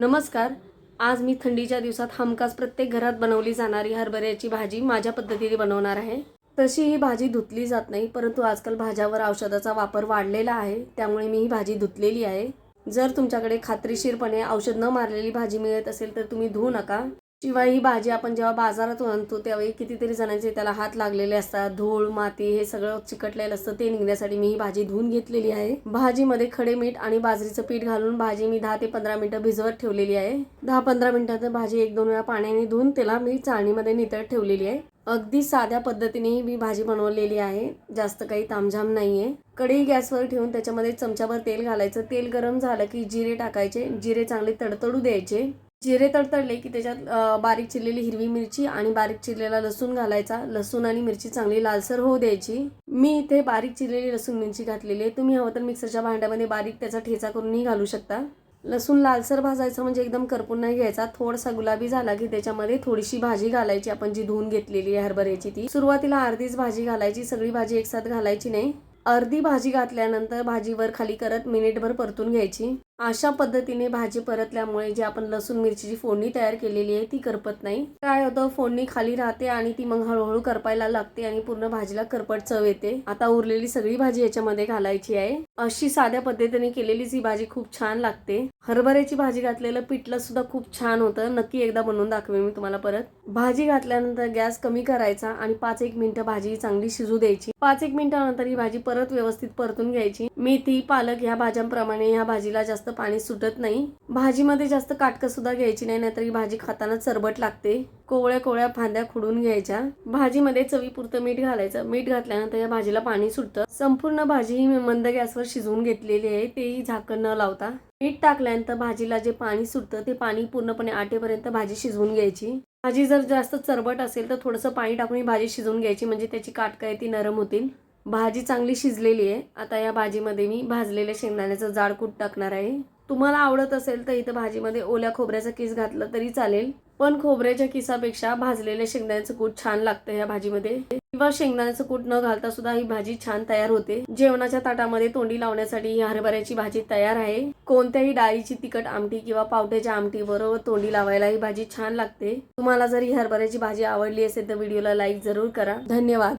नमस्कार. आज मी थंडीच्या दिवसात हमखास प्रत्येक घरात बनवली जाणारी हरभऱ्याची भाजी माझ्या पद्धतीने बनवणार आहे. तशी ही भाजी धुतली जात नाही परंतु आजकाल भाज्यावर औषधाचा वापर वाढलेला आहे त्यामुळे मी ही भाजी धुतलेली आहे. जर तुमच्याकडे खात्रीशीरपणे औषध न मारलेली भाजी मिळत असेल तर तुम्ही धुवू नका. शिवाय ही भाजी आपण जेव्हा बाजारातून आणतो त्यावेळी कितीतरी जणांचे त्याला हात लागलेले असतात. धूळ माती हे सगळं चिकटलेलं असतं ते निघण्यासाठी मी ही भाजी धुवून घेतलेली आहे. भाजीमध्ये खडे मीठ आणि बाजरीचं पीठ घालून भाजी मी दहा ते पंधरा मिनिटं भिजवत ठेवलेली आहे. दहा पंधरा मिनिटात भाजी एक दोन वेळा पाण्याने धुवून त्याला मी चाळणीमध्ये नितळत ठेवलेली आहे. अगदी साध्या पद्धतीने मी भाजी बनवलेली आहे. जास्त काही तामझाम नाहीये. कढई गॅसवर ठेवून त्याच्यामध्ये चमच्याभर तेल घालायचं. तेल गरम झालं की जिरे टाकायचे. जिरे चांगले तडतडू द्यायचे. जिरे तडतडले की त्याच्यात बारीक चिरलेली हिरवी मिरची आणि बारीक चिरलेला लसूण घालायचा. लसूण आणि मिरची चांगली लालसर होऊ द्यायची. मी इथे बारीक चिरलेली लसूण मिरची घातलेली आहे. तुम्ही हवं तर मिक्सरच्या भांड्यामध्ये बारीक त्याचा ठेचा करूनही घालू शकता. लसूण लालसर भाजायचं म्हणजे एकदम करपून नाही घ्यायचा. थोडासा गुलाबी झाला की त्याच्यामध्ये थोडीशी भाजी घालायची. आपण जी धुवून घेतलेली आहे हरभऱ्याची ती. सुरुवातीला अर्धीच भाजी घालायची. सगळी भाजी एकसाथ घालायची नाही. अर्धी भाजी घातल्यानंतर भाजीवर खाली करत मिनिटभर परतून घ्यायची. अशा पद्धतीने भाजी परतल्यामुळे जी आपण लसूण मिरचीची फोडणी तयार केलेली आहे ती करपत नाही. काय होतं फोडणी खाली राहते आणि ती मग हळूहळू करपायला लागते आणि पूर्ण भाजीला करपट चव येते. आता उरलेली सगळी भाजी याच्यामध्ये घालायची आहे. अशी साध्या पद्धतीने केलेलीच ही भाजी खूप छान लागते. हरभऱ्याची भाजी घातलेलं पिठलं सुद्धा खूप छान होतं. नक्की एकदा बनवून दाखवे मी तुम्हाला परत. भाजी घातल्यानंतर गॅस कमी करायचा आणि पाच एक मिनिटं भाजी चांगली शिजू द्यायची. पाच एक मिनिटानंतर ही भाजी परत व्यवस्थित परतून घ्यायची. मेथी पालक ह्या भाज्यांप्रमाणे ह्या भाजीला जास्त पाणी सुटत नाही. भाजीमध्ये जास्त काटकं सुद्धा घ्यायची नाही नाहीतर ही भाजी खाताना चरबट लागते. कोवळ्या कोवळ्या फांद्या खुडून घ्यायच्या. भाजीमध्ये चवीपुरतं मीठ घालायचं. मीठ घातल्यानंतर या भाजीला पाणी सुटतं. संपूर्ण भाजी ही मी मंद गॅसवर शिजवून घेतलेली आहे. तेही झाकण न लावता. मीठ टाकल्यानंतर भाजीला जे पाणी सुटतं ते पाणी पूर्णपणे आटेपर्यंत भाजी शिजवून घ्यायची. भाजी जर जास्त चरबट असेल तर थोडंसं पाणी टाकून ही भाजी शिजवून घ्यायची. म्हणजे त्याची काटका आहे ती नरम होतील. भाजी चांगली शिजलेली आहे. आता या भाजीमध्ये मी भाजलेल्या शेंगदाण्याचं जाड कूट टाकणार आहे. तुम्हाला आवडत असेल तर इथं भाजीमध्ये ओल्या खोबऱ्याचा किस घातलं तरी चालेल. पण खोबऱ्याच्या किसापेक्षा भाजलेल्या शेंगदाण्याचं कूट छान लागतं या भाजीमध्ये. किंवा शेंगदाण्याचं कूट न घालता सुद्धा ही भाजी छान तयार होते. जेवणाच्या ताटामध्ये तोंडी लावण्यासाठी ही हरभऱ्याची भाजी तयार आहे. कोणत्याही डाळीची तिखट आमटी किंवा पावट्याच्या आमटी बरोबर तोंडी लावायला ही भाजी छान लागते. तुम्हाला जर ही हरभऱ्याची भाजी आवडली असेल तर व्हिडिओला लाईक जरूर करा. धन्यवाद.